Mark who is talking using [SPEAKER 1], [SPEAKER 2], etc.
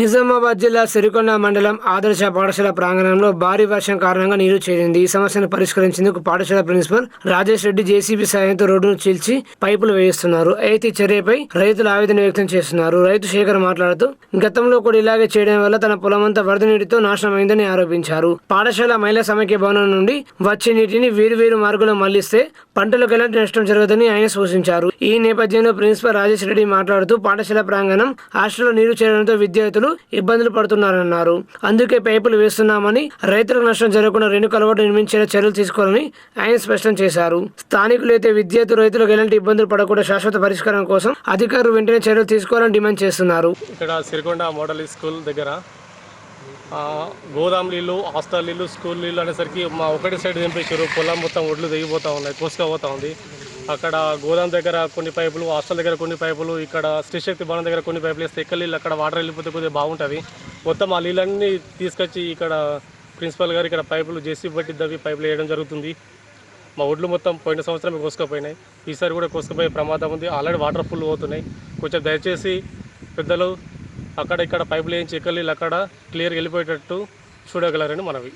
[SPEAKER 1] నిజామాబాద్ జిల్లా సిరికొండ మండలం ఆదర్శ పాఠశాల ప్రాంగణంలో భారీ వర్షం కారణంగా నీరు చేరింది. ఈ సమస్యను పరిష్కరించేందుకు పాఠశాల ప్రిన్సిపల్ రాజేష్ రెడ్డి జేసీబీ సాయంతో రోడ్డును చీల్చి పైపులు వేయిస్తున్నారు. అయితే చర్యపై రైతులు ఆవేదన వ్యక్తం చేస్తున్నారు. రైతు శేఖర్ మాట్లాడుతూ గతంలో కూడా ఇలాగే చేయడం వల్ల తన పొలమంతా వరద నీటితో నాశనమైందని ఆరోపించారు. పాఠశాల మహిళా సమైక్య భవనం నుండి వచ్చే నీటిని వేరు వేరు మార్గంలో మళ్ళిస్తే పంటలకు ఎలాంటి నష్టం జరగదని ఆయన సూచించారు. ఈ నేపథ్యంలో ప్రిన్సిపల్ రాజేష్ రెడ్డి మాట్లాడుతూ పాఠశాల ప్రాంగణం హాస్టల్లో నీరు చేరడంతో విద్యార్థులు ఇబ్బందులు పడుతున్నారన్నారు. అందుకే పైపులు వేస్తున్నామని రైతులకు నష్టం జరగకుండా రెండు కలవాటు నిర్మించేలా చర్యలు తీసుకోవాలని ఆయన స్పష్టం చేశారు. స్థానికులు అయితే విద్యార్థులు రైతులకు ఎలాంటి ఇబ్బందులు పడకుండా శాశ్వత పరిష్కారం కోసం అధికారులు వెంటనే చర్యలు తీసుకోవాలని డిమాండ్ చేస్తున్నారు.
[SPEAKER 2] ఇక్కడ సిరికొండ మోడల్ స్కూల్ దగ్గర గోదాం నీళ్ళు హాస్టల్ నీళ్ళు స్కూల్ నీళ్ళు అనేసరికి మా ఒకటి సైడ్ దింపేశారు. పొలం మొత్తం ఒడ్లు దిగిపోతూ ఉన్నాయి కోసుకపోతూ ఉంది. అక్కడ గోదాం దగ్గర కొన్ని పైపులు హాస్టల్ దగ్గర కొన్ని పైపులు ఇక్కడ శ్రీశక్తి భవనం దగ్గర కొన్ని పైపులు వేస్తే ఎక్కడ నీళ్ళు అక్కడ వాటర్ వెళ్ళిపోతే కొద్దిగా బాగుంటుంది. మొత్తం ఆ నీళ్ళన్నీ తీసుకొచ్చి ఇక్కడ ప్రిన్సిపల్ గారు ఇక్కడ పైపులు జేసీ బట్టి దవ్వి పైపులు వేయడం జరుగుతుంది. మా ఒడ్లు మొత్తం పోయిన సంవత్సరం కోసుకుపోయినాయి. ఈసారి కూడా కోసుకుపోయే ప్రమాదం ఉంది. ఆల్రెడీ వాటర్ ఫుల్ అవుతున్నాయి కొంచెం దయచేసి పెద్దలు అక్కడ ఇక్కడ పైపులు వేయించి ఎక్కలు అక్కడ క్లియర్గా వెళ్ళిపోయేటట్టు చూడగలరని మనవి.